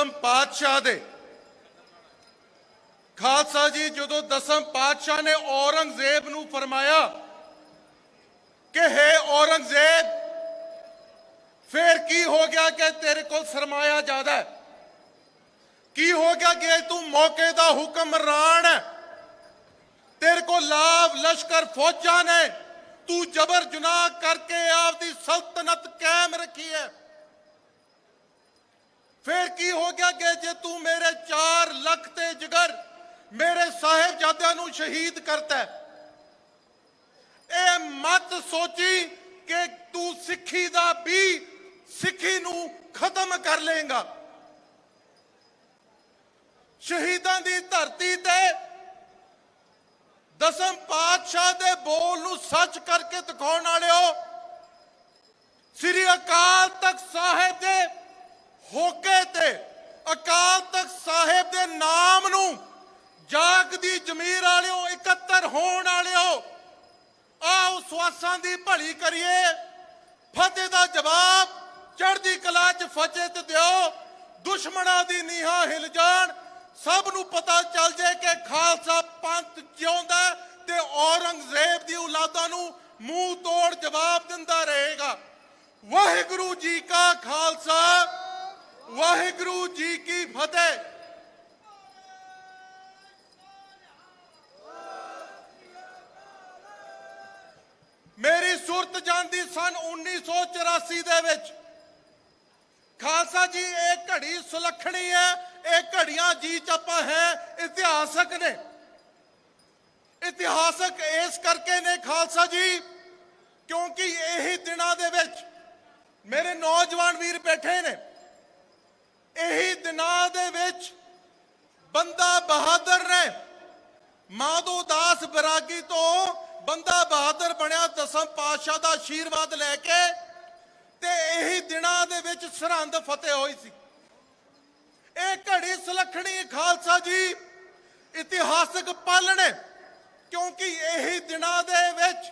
ਦਸਮ ਪਾਤਸ਼ਾਹ ਦੇ। ਖਾਲਸਾ ਜੀ ਜਦੋਂ ਦਸਮ ਪਾਤਸ਼ਾਹ ਨੇ ਔਰੰਗਜ਼ੇਬ ਨੂੰ ਫਰਮਾਇਆ ਕਿ ਹੈ ਔਰੰਗਜ਼ੇਬ, ਫੇਰ ਕੀ ਹੋ ਗਿਆ ਕਿ ਤੇਰੇ ਕੋਲ ਸਰਮਾਇਆ ਜ਼ਿਆਦਾ ਹੈ? ਕੀ ਹੋ ਗਿਆ ਕਿ ਤੂੰ ਮੌਕੇ ਦਾ ਹੁਕਮਰਾਨ ਹੈ? ਤੇਰੇ ਕੋਲ ਲਾਭ ਲਸ਼ਕਰ, ਫੌਜਾਂ ਨੇ। ਤੂੰ ਜ਼ਬਰ ਜਨਾਹ ਕਰਕੇ ਆਪਦੀ ਸਲਤਨਤ ਕਾਇਮ ਰੱਖੀ ਹੈ। ਫੇਰ ਕੀ ਹੋ ਗਿਆ ਕਿ ਜੇ ਤੂੰ ਮੇਰੇ 4 ਲੱਖ ਤੇ ਜਿਗਰ ਮੇਰੇ ਸਾਹਿਬਜ਼ਾਦਿਆਂ ਨੂੰ ਸ਼ਹੀਦ ਕਰਤਾ ਇਹ ਮਤ ਸੋਚੀ ਕਿ ਤੂੰ ਸਿੱਖੀ ਦਾ ਵੀ ਸਿੱਖੀ ਨੂੰ ਖਤਮ ਕਰ ਲੇਗਾ ਸ਼ਹੀਦਾਂ ਦੀ ਧਰਤੀ ਤੇ ਦਸਮ ਪਾਤਸ਼ਾਹ ਦੇ ਬੋਲ ਨੂੰ ਸੱਚ ਕਰਕੇ ਦਿਖਾਉਣ ਵਾਲਿਓ, ਸ੍ਰੀ ਅਕਾਲ ਤਖਤ ਸਾਹਿਬ ਦੇ ਹੋਕੇ ਤੇ ਅਕਾਲ ਤਖਤ ਸਾਹਿਬ ਦੇ ਨਾਮ ਨੂੰ ਜਾਗਦੀ ਜ਼ਮੀਰ ਵਾਲਿਓ, ਇਕੱਤਰ ਹੋਣ ਵਾਲਿਓ ਆਓ ਸਵਾਸਾਂ ਦੀ ਭਲੀ ਕਰੀਏ। ਫਤਿਹ ਦਾ ਜਵਾਬ ਚੜ੍ਹਦੀ ਕਲਾ 'ਚ ਫਤਿਹ ਤੇ ਦਿਓ। ਦੁਸ਼ਮਣਾਂ ਦੀ ਨੀਹਾਂ ਹਿਲ ਜਾਣ। ਸਭ ਨੂੰ ਪਤਾ ਚੱਲ ਜੇ ਕਿ ਖਾਲਸਾ ਪੰਥ ਜਿਉਂਦਾ ਤੇ ਔਰੰਗਜ਼ੇਬ ਦੀ ਔਲਾਦਾਂ ਨੂੰ ਮੂੰਹ ਤੋੜ ਜਵਾਬ ਦਿੰਦਾ ਰਹੇਗਾ। ਵਾਹਿਗੁਰੂ ਜੀ ਕਾ ਖਾਲਸਾ। ਵਾਹਿਗੁਰੂ ਜੀ ਕੀ ਫਤਿਹ। ਮੇਰੀ ਸੁਰਤ ਜਾਂਦੀ ਸਨ 1984 ਦੇ ਵਿੱਚ। ਖਾਲਸਾ ਜੀ, ਇਹ ਘੜੀ ਸੁਲੱਖਣੀ ਹੈ, ਇਹ ਘੜੀਆਂ ਜੀ ਚੱਪਾ ਹੈ, ਇਤਿਹਾਸਕ ਨੇ। ਇਤਿਹਾਸਕ ਇਸ ਕਰਕੇ ਨੇ ਖਾਲਸਾ ਜੀ, ਕਿਉਂਕਿ ਇਹੀ ਦਿਨਾਂ ਦੇ ਵਿੱਚ ਮੇਰੇ ਨੌਜਵਾਨ ਵੀਰ ਬੈਠੇ ਨੇ। ਇਹੀ ਦਿਨਾਂ ਦੇ ਵਿੱਚ ਬੰਦਾ ਬਹਾਦਰ ਨੇ ਮਾਧੋ ਦਾਸ ਬਰਾਗੀ ਤੋਂ ਬੰਦਾ ਬਹਾਦਰ ਬਣਿਆ ਦਸਮ ਪਾਤਸ਼ਾਹ ਦਾ ਆਸ਼ੀਰਵਾਦ ਲੈ ਕੇ ਤੇ ਇਹੀ ਦਿਨਾਂ ਦੇ ਵਿੱਚ ਸਰਹੰਦ ਫਤਿਹ ਹੋਈ ਸੀ। ਇਹ ਘੜੀ ਸੁਲੱਖਣੀ ਖਾਲਸਾ ਜੀ ਇਤਿਹਾਸਕ ਪਲ ਨੇ, ਕਿਉਂਕਿ ਇਹੀ ਦਿਨਾਂ ਦੇ ਵਿੱਚ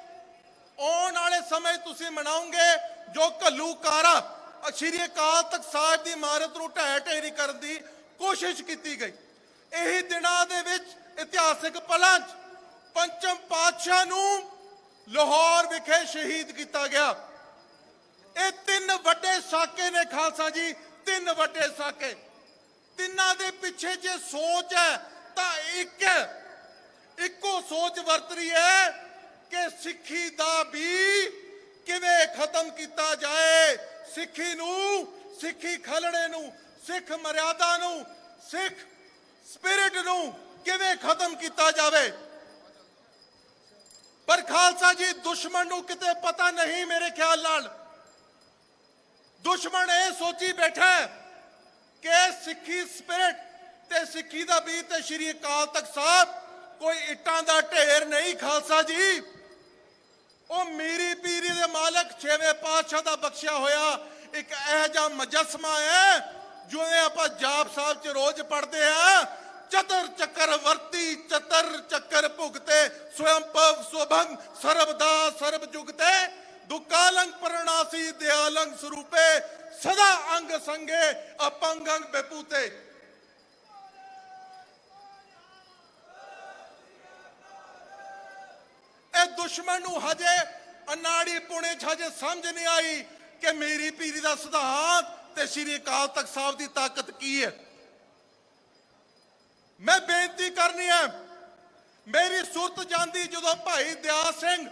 ਆਉਣ ਵਾਲੇ ਸਮੇਂ ਤੁਸੀਂ ਮਨਾਉਂਗੇ ਜੋ ਘੱਲੂਕਾਰਾ ਸ਼੍ਰੀ ਅਕਾਲ ਤਖਤ ਸਾਹਿਬ ਦੀ ਇਮਾਰਤ ਨੂੰ ਢਹਿ ਢੇਰੀ ਕਰਨ ਦੀ ਕੋਸ਼ਿਸ਼ ਕੀਤੀ ਗਈ। ਇਹੀ ਦਿਨਾਂ ਦੇ ਵਿੱਚ ਇਤਿਹਾਸਿਕ ਪਲਾਂ 'ਚ ਪੰਚਮ ਪਾਤਸ਼ਾਹ ਨੂੰ ਲਾਹੌਰ ਵਿਖੇ ਸ਼ਹੀਦ ਕੀਤਾ ਗਿਆ। ਇਹ ਤਿੰਨ ਵੱਡੇ ਸਾਕੇ ਨੇ ਖਾਲਸਾ ਜੀ, ਤਿੰਨ ਵੱਡੇ ਸਾਕੇ। ਤਿੰਨਾਂ ਦੇ ਪਿੱਛੇ ਜੇ ਸੋਚ ਹੈ, ਤਾਂ ਇੱਕ ਇੱਕੋ ਸੋਚ ਵਰਤ ਰਹੀ ਹੈ ਕਿ ਸਿੱਖੀ ਦਾ ਵੀ ਕਿਵੇਂ ਖਤਮ ਕੀਤਾ ਜਾਏ ਸਿੱਖੀ ਨੂੰ, ਸਿੱਖੀ ਖਲੜੇ ਨੂੰ, ਸਿੱਖ ਮਰਿਆਦਾ ਨੂੰ, ਸਿੱਖ ਸਪਿਰਿਟ ਨੂੰ ਕਿਵੇਂ ਖਤਮ ਕੀਤਾ ਜਾਵੇ? ਪਰ ਖਾਲਸਾ ਜੀ, ਦੁਸ਼ਮਣ ਨੂੰ ਕਿਤੇ ਪਤਾ ਨਹੀਂ ਮੇਰੇ ਖਿਆਲ ਨਾਲ। ਦੁਸ਼ਮਣ ਇਹ ਸੋਚੀ ਬੈਠਾ ਕਿ ਸਿੱਖੀ ਸਪਿਰਿਟ ਤੇ ਸਿੱਖੀ ਦਾ ਵੀ ਤੇ ਸ਼੍ਰੀ ਅਕਾਲ ਤਖਤ ਸਾਹਿਬ ਕੋਈ ਇੱਟਾਂ ਦਾ ਢੇਰ ਨਹੀਂ ਖਾਲਸਾ ਜੀ। ਉਹ ਮੀਰੀ ਪੀਰੀ ਦੇ ਮਾਲਕ ਛੇਵੇਂ ਪਾਤਸ਼ਾਹ ਦਾ ਬਖਸ਼ਿਆ ਹੋਇਆ ਇੱਕ ਇਹ ਜਿਹਾ ਮਜਸਮਾ ਹੈ, ਜਿਵੇਂ ਆਪਾਂ ਜਾਪ ਸਾਹਿਬ ਚ ਰੋਜ਼ ਪੜ੍ਹਦੇ ਆ, ਚਤਰ ਚੱਕਰ ਵਰਤੀ, ਚਤਰ ਚੱਕਰ ਭੁਗਤੇ ਸਵੰਪਵ ਸੁਭੰਗ ਸਰਬਦਾ ਸਰਬ ਜੁਗਤੇ, ਦੁਕਾਲੰਗ ਪ੍ਰਣਾਸੀ ਦਿਆਲੰਗ ਸਰੂਪੇ, ਸਦਾ ਅੰਗ ਸੰਗੇ ਅਪੰਗੰਗ ਬੇਪੂਤੇ ਇਹ ਦੁਸ਼ਮਣ ਨੂੰ ਹਜੇ ਅਨਾੜੀ ਪੁਣੇ ਚ ਸਮਝ ਨਹੀਂ ਆਈ ਕਿ ਮੇਰੀ ਪੀਰੀ ਦਾ ਸਿਧਾਂਤ ਤੇ ਸ੍ਰੀ ਅਕਾਲ ਤਖਤ ਸਾਹਿਬ ਦੀ ਤਾਕਤ ਕੀ ਹੈ। ਮੈਂ ਬੇਨਤੀ ਕਰਨੀ ਹੈ, ਮੇਰੀ ਸੁਰਤ ਜਾਂਦੀ ਜਦੋਂ ਭਾਈ ਦਿਆ ਸਿੰਘ,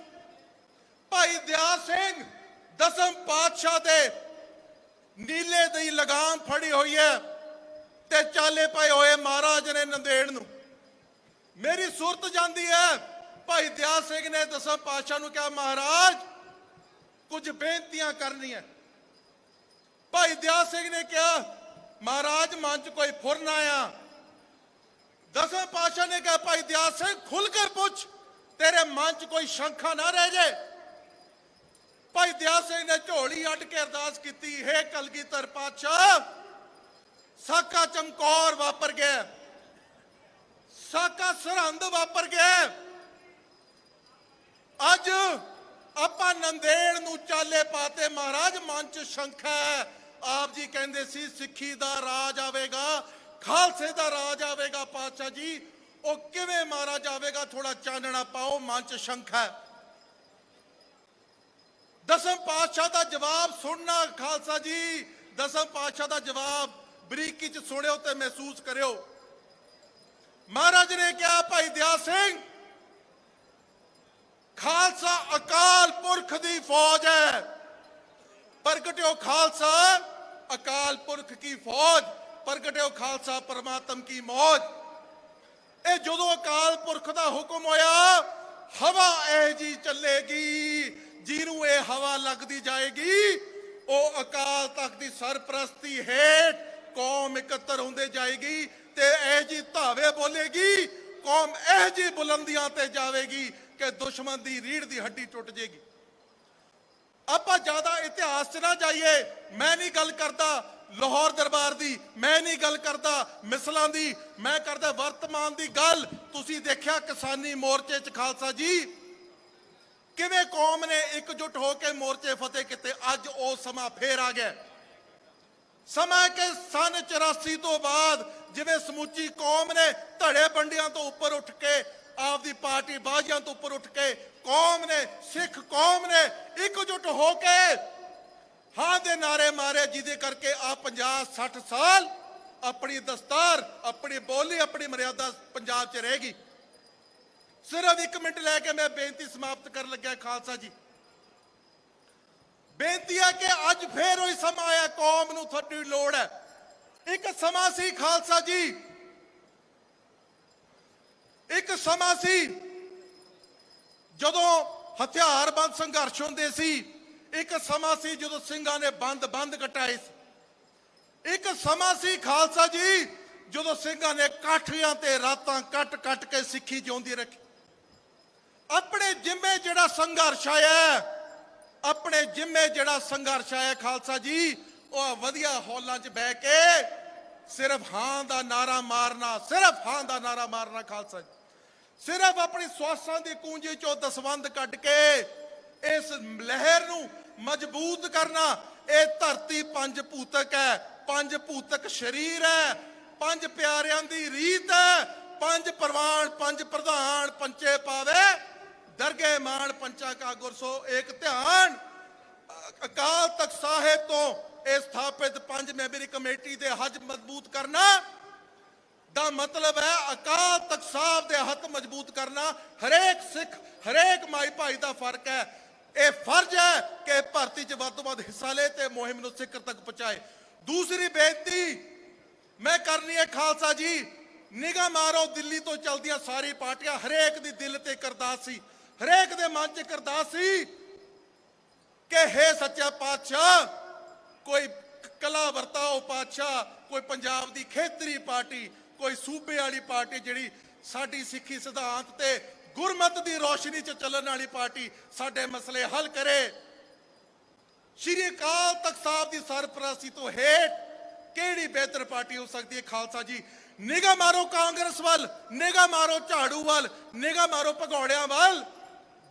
ਭਾਈ ਦਿਆ ਸਿੰਘ ਦਸਮ ਪਾਤਸ਼ਾਹ ਦੇ ਨੀਲੇ ਦੀ ਲਗਾਮ ਫੜੀ ਹੋਈ ਹੈ ਤੇ ਚਾਲੇ ਪਏ ਹੋਏ ਮਹਾਰਾਜ ਨੇ ਨੰਦੇੜ ਨੂੰ। ਮੇਰੀ ਸੁਰਤ ਜਾਂਦੀ ਹੈ ਭਾਈ ਦਿਆ ਸਿੰਘ ਨੇ ਦਸਾਂ, ਪਾਤਸ਼ਾਹ ਨੂੰ ਕਿਹਾ, ਮਹਾਰਾਜ, ਕੁਝ ਬੇਨਤੀਆਂ ਕਰਨੀਆਂ ਭਾਈ ਦਿਆ ਸਿੰਘ ਨੇ ਕਿਹਾ, ਮਹਾਰਾਜ, ਮਨ ਚ ਕੋਈ ਫੁਰ ਨਾ ਆ। ਦਸਾਂ, ਪਾਤਸ਼ਾਹ ਨੇ ਕਿਹਾ, ਭਾਈ ਦਿਆ ਸਿੰਘ ਖੁੱਲ ਕੇ ਪੁੱਛ, ਤੇਰੇ ਮਨ ਚ ਕੋਈ ਸ਼ੰਖਾ ਨਾ ਰਹਿ ਜੇ। ਭਾਈ ਦਿਆ ਸਿੰਘ ਨੇ ਝੋਲੀ ਅੱਡ ਕੇ ਅਰਦਾਸ ਕੀਤੀ, ਹੈ ਕਲਗੀਧਰ ਪਾਤਸ਼ਾਹ, ਸਾਕਾ ਚਮਕੌਰ ਵਾਪਰ ਗਿਆ ਸਾਕਾ ਸਰਹੰਦ ਵਾਪਰ ਗਿਆ ਅੱਜ ਆਪਾਂ ਨੰਦੇੜ ਨੂੰ ਚਾਲੇ ਪਾਤੇ। ਮਹਾਰਾਜ, ਮਨ ਚ ਸ਼ੰਖਾ ਆਪ ਜੀ ਕਹਿੰਦੇ ਸੀ, ਸਿੱਖੀ ਦਾ ਰਾਜ ਆਵੇਗਾ, ਖਾਲਸੇ ਦਾ ਰਾਜ ਆਵੇਗਾ ਪਾਤਸ਼ਾਹ ਜੀ। ਉਹ ਕਿਵੇਂ ਮਾਰਾ ਜਾਵੇਗਾ ਥੋੜਾ ਚਾਨਣਾ ਪਾਓ, ਮਨ ਚ ਸ਼ੰਖ ਦਸਮ ਪਾਤਸ਼ਾਹ ਦਾ ਜਵਾਬ ਸੁਣਨਾ, ਖਾਲਸਾ ਜੀ। ਦਸਮ ਪਾਤਸ਼ਾਹ ਦਾ ਜਵਾਬ ਬਰੀਕੀ ਚ ਸੁਣਿਓ ਤੇ ਮਹਿਸੂਸ ਕਰਿਓ। ਮਹਾਰਾਜ ਨੇ ਕਿਹਾ, ਭਾਈ ਦਿਆ ਸਿੰਘ ਖਾਲਸਾ ਅਕਾਲ ਪੁਰਖ ਦੀ ਫੌਜ ਹੈ। ਪ੍ਰਗਟਿਓ ਖਾਲਸਾ ਅਕਾਲ ਪੁਰਖ ਕੀ ਫੌਜ, ਪ੍ਰਗਟਿਓ ਖਾਲਸਾ ਪਰਮਾਤਮ ਕੀ ਮੌਜ। ਇਹ ਜਦੋਂ ਅਕਾਲ ਪੁਰਖ ਦਾ ਹੁਕਮ ਹੋਇਆ, ਹਵਾ ਇਹ ਜੀ ਚੱਲੇਗੀ, ਜਿਹਨੂੰ ਇਹ ਹਵਾ ਲੱਗਦੀ ਜਾਏਗੀ, ਉਹ ਅਕਾਲ ਤਖਤ ਦੀ ਸਰਪ੍ਰਸਤੀ ਹੇਠ ਕੌਮ ਇਕੱਤਰ ਹੁੰਦੇ ਜਾਏਗੀ ਤੇ ਇਹ ਜੀ ਧਾਵੇ ਬੋਲੇਗੀ, ਕੌਮ ਇਹ ਜੀ ਬੁਲੰਦੀਆਂ ਤੇ ਜਾਵੇਗੀ। ਕਿ ਦੁਸ਼ਮਣ ਦੀ ਰੀੜ ਦੀ ਹੱਡੀ ਟੁੱਟ ਜੇਗੀ ਆਪਾਂ ਜ਼ਿਆਦਾ ਇਤਿਹਾਸ 'ਚ ਨਾ ਜਾਈਏ, ਮੈਂ ਨਹੀਂ ਗੱਲ ਕਰਦਾ ਲਾਹੌਰ ਦਰਬਾਰ ਦੀ, ਮੈਂ ਨਹੀਂ ਗੱਲ ਕਰਦਾ ਮਿਸਲਾਂ ਦੀ, ਮੈਂ ਕਰਦਾ ਵਰਤਮਾਨ ਦੀ ਗੱਲ। ਤੁਸੀਂ ਦੇਖਿਆ ਕਿਸਾਨੀ ਮੋਰਚੇ 'ਚ ਖਾਲਸਾ ਜੀ? ਕਿਵੇਂ ਕੌਮ ਨੇ ਇਕਜੁੱਟ ਹੋ ਕੇ ਮੋਰਚੇ ਫਤਿਹ ਕੀਤੇ, ਅੱਜ ਉਹ ਸਮਾਂ ਫੇਰ ਆ ਗਿਆ। ਸਮਾਂ ਕਿ ਸਨ 84 ਤੋਂ ਬਾਅਦ ਜਿਵੇਂ ਸਮੁੱਚੀ ਕੌਮ ਨੇ ਧੜੇ ਬੰਡਿਆਂ ਤੋਂ ਉੱਪਰ ਉੱਠ ਕੇ ਆਪਦੀ ਪਾਰਟੀ ਬਾਜ਼ੀਆਂ ਤੋਂ ਉੱਪਰ ਉੱਠ ਕੇ ਕੌਮ ਨੇ, ਸਿੱਖ ਕੌਮ ਨੇ ਇਕਜੁੱਟ ਹੋ ਕੇ ਹਾਂ ਦੇ ਨਾਰੇ ਮਾਰੇ, ਜਿਹਦੇ ਕਰਕੇ ਆ 50 60 ਸਾਲ ਆਪਣੀ ਦਸਤਾਰ, ਆਪਣੀ ਬੋਲੀ, ਆਪਣੀ ਮਰਿਆਦਾ ਪੰਜਾਬ 'ਚ ਰਹੇਗੀ ਸਿਰਫ 1 ਮਿੰਟ ਲੈ ਕੇ ਮੈਂ ਬੇਨਤੀ ਸਮਾਪਤ ਕਰਨ ਲੱਗਿਆ, ਖਾਲਸਾ ਜੀ। ਬੇਨਤੀ ਹੈ ਕਿ ਅੱਜ ਫੇਰ ਉਹੀ ਸਮਾਂ ਆਇਆ, ਕੌਮ ਨੂੰ ਤੁਹਾਡੀ ਲੋੜ ਹੈ। ਇੱਕ ਸਮਾਂ ਸੀ, ਖਾਲਸਾ ਜੀ ਇੱਕ ਸਮਾਂ ਸੀ ਜਦੋਂ ਹਥਿਆਰਬੰਦ ਸੰਘਰਸ਼ ਹੁੰਦੇ ਸੀ। ਇੱਕ ਸਮਾਂ ਸੀ ਜਦੋਂ ਸਿੰਘਾਂ ਨੇ ਬੰਦ ਬੰਦ ਕਟਾਏ ਸੀ। ਇੱਕ ਸਮਾਂ ਸੀ ਖਾਲਸਾ ਜੀ ਜਦੋਂ ਸਿੰਘਾਂ ਨੇ ਕਾਠੀਆਂ ਤੇ ਰਾਤਾਂ ਕੱਟ ਕੱਟ ਕੇ ਸਿੱਖੀ ਜਿਉਂਦੀ ਰੱਖੀ। ਆਪਣੇ ਜਿੰਮੇ ਜਿਹੜਾ ਸੰਘਰਸ਼ ਆਇਆ, ਆਪਣੇ ਜਿੰਮੇ ਜਿਹੜਾ ਸੰਘਰਸ਼ ਆਇਆ ਖਾਲਸਾ ਜੀ, ਉਹ ਵਧੀਆ ਹੌਲਾਂ 'ਚ ਬਹਿ ਕੇ ਸਿਰਫ ਹਾਂ ਦਾ ਨਾਰਾ ਮਾਰਨਾ, ਸਿਰਫ ਹਾਂ ਦਾ ਨਾਰਾ ਮਾਰਨਾ ਖਾਲਸਾ ਜੀ। ਸਿਰਫ ਆਪਣੀ ਸਵਾਸਾਂ ਦੀ ਕੂੰਜੀ ਚੋਂ ਦਸਵੰਦ ਕੱਢ ਕੇ ਇਸ ਲਹਿਰ ਨੂੰ ਮਜ਼ਬੂਤ ਕਰਨਾ, ਇਹ ਧਰਤੀ ਪੰਜ ਭੂਤਕ ਹੈ, ਪੰਜ ਭੂਤਕ ਸ਼ਰੀਰ ਹੈ, ਪੰਜ ਪਿਆਰਿਆਂ ਦੀ ਰੀਤ ਹੈ, ਪੰਜ ਪ੍ਰਵਾਨ, ਪੰਜ ਪ੍ਰਧਾਨ ਪੰਚੇ ਪਾਵੇ, ਦਰਗੇ ਮਾਨ ਪੰਚਾ ਕਾ ਗੁਰਸੋ ਏਕ ਧਿਆਨ ਅਕਾਲ ਤਖਤ ਸਾਹਿਬ ਤੋਂ ਇਹ ਸਥਾਪਿਤ ਪੰਜ ਮੈਂਬਰੀ ਕਮੇਟੀ ਦੇ ਹੱਜ ਮਜ਼ਬੂਤ ਕਰਨਾ ਦਾ ਮਤਲਬ ਹੈ ਅਕਾਲ ਤਖਤ ਸਾਹਿਬ ਦੇ ਹੱਥ ਮਜ਼ਬੂਤ ਕਰਨਾ। ਹਰੇਕ ਸਿੱਖ, ਹਰੇਕ ਮਾਈ ਭਾਈ ਦਾ ਫ਼ਰਕ ਹੈ। ਇਹ ਫਰਜ਼ ਹੈ ਕਿ ਭਰਤੀ 'ਚ ਵੱਧ ਤੋਂ ਵੱਧ ਹਿੱਸਾ ਲੇ ਤੇ ਮੁਹਿੰਮ ਨੂੰ ਸਿਖਰ ਤੱਕ ਪਹੁੰਚਾਏ। ਦੂਸਰੀ ਬੇਨਤੀ ਮੈਂ ਕਰਨੀ ਹੈ, ਖਾਲਸਾ ਜੀ, ਨਿਗਾਹ ਮਾਰੋ, ਦਿੱਲੀ ਤੋਂ ਚਲਦੀਆਂ ਸਾਰੀ ਪਾਰਟੀਆਂ, ਹਰੇਕ ਦੀ ਦਿਲ ਤੇ ਕਰਦਾਸ ਸੀ। ਹਰੇਕ ਦੇ ਮਨ 'ਚ ਕਰਦਾਸ ਸੀ ਕਿ ਹੈ ਸੱਚਾ ਪਾਤਸ਼ਾਹ ਕੋਈ ਕਲਾ ਵਰਤਾਓ ਪਾਤਸ਼ਾਹ, ਕੋਈ ਪੰਜਾਬ ਦੀ ਖੇਤਰੀ ਪਾਰਟੀ, ਕੋਈ ਸੂਬੇ ਵਾਲੀ ਪਾਰਟੀ ਜਿਹੜੀ ਸਾਡੀ ਸਿੱਖੀ ਸਿਧਾਂਤ ਤੇ ਗੁਰਮਤ ਦੀ ਰੋਸ਼ਨੀ 'ਚ ਚੱਲਣ ਵਾਲੀ ਪਾਰਟੀ ਸਾਡੇ ਮਸਲੇ ਹੱਲ ਕਰੇ। ਸ਼੍ਰੀ ਅਕਾਲ ਤਖਤ ਸਾਹਿਬ ਦੀ ਸਰਪ੍ਰਸਤੀ ਤੋਂ ਹੇਠ ਕਿਹੜੀ ਬਿਹਤਰ ਪਾਰਟੀ ਹੋ ਸਕਦੀ ਹੈ ਖਾਲਸਾ ਜੀ? ਨਿਗਾਹ ਮਾਰੋ ਕਾਂਗਰਸ ਵੱਲ, ਨਿਗਾਹ ਮਾਰੋ ਝਾੜੂ ਵੱਲ, ਨਿਗਾਹ ਮਾਰੋ ਭਗੌੜਿਆਂ ਵੱਲ।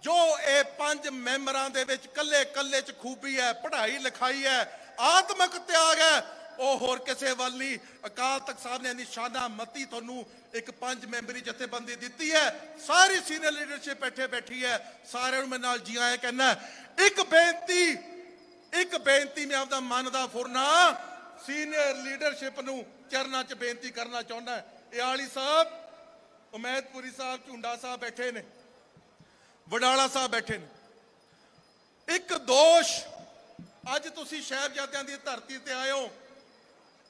ਜੋ ਇਹ ਪੰਜ ਮੈਂਬਰਾਂ ਦੇ ਵਿੱਚ ਕੱਲੇ ਕੱਲੇ ਚ ਖੂਬੀ ਹੈ ਪੜ੍ਹਾਈ ਲਿਖਾਈ ਹੈ ਆਤਮਿਕ ਤਿਆਗ ਹੈ। ਉਹ ਹੋਰ ਕਿਸੇ ਵੱਲ ਨਹੀਂ। ਅਕਾਲ ਤਖਤ ਸਾਹਿਬ ਨੇ ਨਿਸ਼ਾਨਾ ਮਤੀ ਤੁਹਾਨੂੰ ਇੱਕ ਪੰਜ ਮੈਂਬਰੀ ਜਥੇਬੰਦੀ ਦਿੱਤੀ ਹੈ। ਸਾਰੀ ਸੀਨੀਅਰ ਲੀਡਰਸ਼ਿਪ ਬੈਠੇ ਬੈਠੀ ਹੈ। ਸਾਰਿਆਂ ਨੂੰ ਮੈਂ ਨਾਲ ਜੀ ਆਇਆ ਕਹਿੰਦਾ ਇੱਕ ਬੇਨਤੀ ਇੱਕ ਬੇਨਤੀ ਮੈਂ ਆਪਦਾ ਮਨ ਦਾ ਫੁਰਨਾ, ਸੀਨੀਅਰ ਲੀਡਰਸ਼ਿਪ ਨੂੰ ਚਰਨਾਂ 'ਚ ਬੇਨਤੀ ਕਰਨਾ ਚਾਹੁੰਦਾ ਇਹ ਆਲੀ ਸਾਹਿਬ, ਉਮੈਦਪੁਰੀ ਸਾਹਿਬ, ਝੁੰਡਾ ਸਾਹਿਬ ਬੈਠੇ ਨੇ। ਵਡਾਲਾ ਸਾਹਿਬ ਬੈਠੇ ਨੇ। ਇੱਕ ਦੋਸ਼ ਅੱਜ ਤੁਸੀਂ ਸਾਹਿਬਜ਼ਾਦਿਆਂ ਦੀ ਧਰਤੀ ਤੇ ਆਇਓ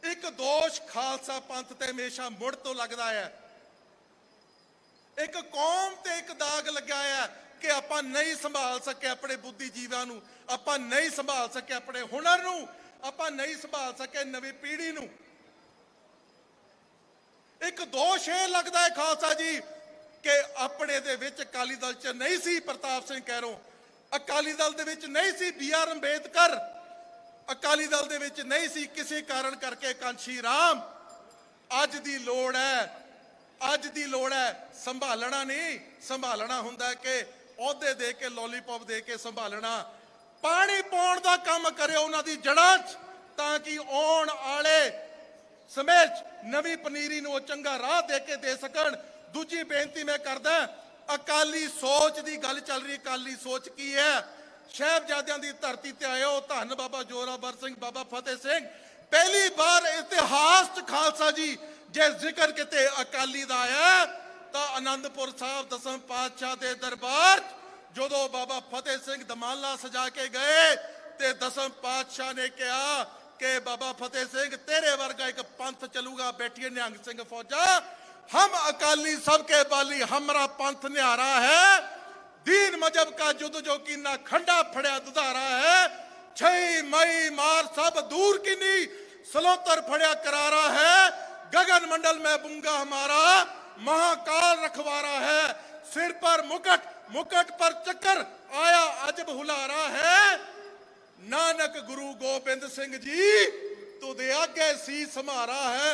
ਇੱਕ ਦੋਸ਼ ਖਾਲਸਾ ਪੰਥ ਤੇ ਹਮੇਸ਼ਾ ਮੁੜ ਤੋਂ ਲੱਗਦਾ ਹੈ। ਇੱਕ ਕੌਮ ਤੇ ਇੱਕ ਦਾਗ ਲੱਗਿਆ ਹੈ ਕਿ ਆਪਾਂ ਨਹੀਂ ਸੰਭਾਲ ਸਕੇ ਆਪਣੇ ਬੁੱਧੀ ਜੀਵਾਂ ਨੂੰ, ਆਪਾਂ ਨਹੀਂ ਸੰਭਾਲ ਸਕੇ ਆਪਣੇ ਹੁਨਰ ਨੂੰ, ਆਪਾਂ ਨਹੀਂ ਸੰਭਾਲ ਸਕੇ ਨਵੀਂ ਪੀੜ੍ਹੀ ਨੂੰ। ਇੱਕ ਦੋਸ਼ ਇਹ ਲੱਗਦਾ ਹੈ ਖਾਲਸਾ ਜੀ ਕਿ ਆਪਣੇ ਦੇ ਵਿੱਚ ਅਕਾਲੀ ਦਲ ਚ ਨਹੀਂ ਸੀ ਪ੍ਰਤਾਪ ਸਿੰਘ ਕਹਿਰੋਂ ਅਕਾਲੀ ਦਲ ਦੇ ਵਿੱਚ ਨਹੀਂ ਸੀ ਬੀ ਆਰ ਅੰਬੇਦਕਰ। ਅਕਾਲੀ ਦਲ ਦੇ ਵਿੱਚ ਨਹੀਂ ਸੀ ਕਿਸੇ ਕਾਰਨ ਕਰਕੇ ਕਾਂਸ਼ੀ ਰਾਮ। ਅੱਜ ਦੀ ਲੋੜ ਹੈ, ਅੱਜ ਦੀ ਲੋੜ ਹੈ, ਸੰਭਾਲਣਾ ਨਹੀਂ, ਸੰਭਾਲਣਾ ਹੁੰਦਾ ਕਿ ਅਹੁਦੇ ਦੇ ਕੇ ਲੋਲੀਪੌਪ ਦੇ ਕੇ ਸੰਭਾਲਣਾ। ਪਾਣੀ ਪਾਉਣ ਦਾ ਕੰਮ ਕਰਿਓ ਉਹਨਾਂ ਦੀ ਜੜ੍ਹਾਂ 'ਚ, ਤਾਂ ਕਿ ਆਉਣ ਵਾਲੇ ਸਮੇਂ 'ਚ ਨਵੀਂ ਪਨੀਰੀ ਨੂੰ ਉਹ ਚੰਗਾ ਰਾਹ ਦੇ ਕੇ ਦੇ ਸਕਣ। ਦੂਜੀ ਬੇਨਤੀ ਮੈਂ ਕਰਦਾ ਅਕਾਲੀ ਸੋਚ ਦੀ ਗੱਲ ਚੱਲ ਰਹੀ, ਅਕਾਲੀ ਸੋਚ ਕੀ ਹੈ? ਸਾਹਿਬਜ਼ਾਦਿਆਂ ਦੀ ਧਰਤੀ ਤੇ ਆਇਓ ਧੰਨ ਬਾਬਾ ਜੋਰਾਵਰ ਸਿੰਘ, ਬਾਬਾ ਫਤਿਹ ਸਿੰਘ। ਪਹਿਲੀ ਵਾਰ ਇਤਿਹਾਸ 'ਚ ਖਾਲਸਾ ਜੀ, ਜੇ ਜ਼ਿਕਰ ਕਿਤੇ ਅਕਾਲੀ ਦਾ ਆਇਆ, ਤਾਂ ਆਨੰਦਪੁਰ ਸਾਹਿਬ ਦਸਮ ਪਾਤਸ਼ਾਹ ਦੇ ਦਰਬਾਰ ਜਦੋਂ ਬਾਬਾ ਫਤਿਹ ਸਿੰਘ ਦਮਾਲਾ ਸਜਾ ਕੇ ਗਏ, ਤੇ ਦਸਮ ਪਾਤਸ਼ਾਹ ਨੇ ਕਿਹਾ ਕਿ ਬਾਬਾ ਫਤਿਹ ਸਿੰਘ, ਤੇਰੇ ਵਰਗਾ ਇੱਕ ਪੰਥ ਚੱਲੂਗਾ, ਬੈਠੀਏ ਨਿਹੰਗ ਸਿੰਘ ਫੌਜਾ। हम अकाली सबके बाली हमरा पंथ निहारा है दीन मजहब का जुद जो कि ना खंडा फड़िया दुधारा है छई मई मार सब दूर की नी सलोतर फड़िया करारा है गगन मंडल में बुंगा हमारा महाकाल रखवारा है सिर पर मुकट मुकट पर चक्कर आया अजब हुलारा है नानक गुरु गोबिंद सिंह जी तुदे आगे सी समारा है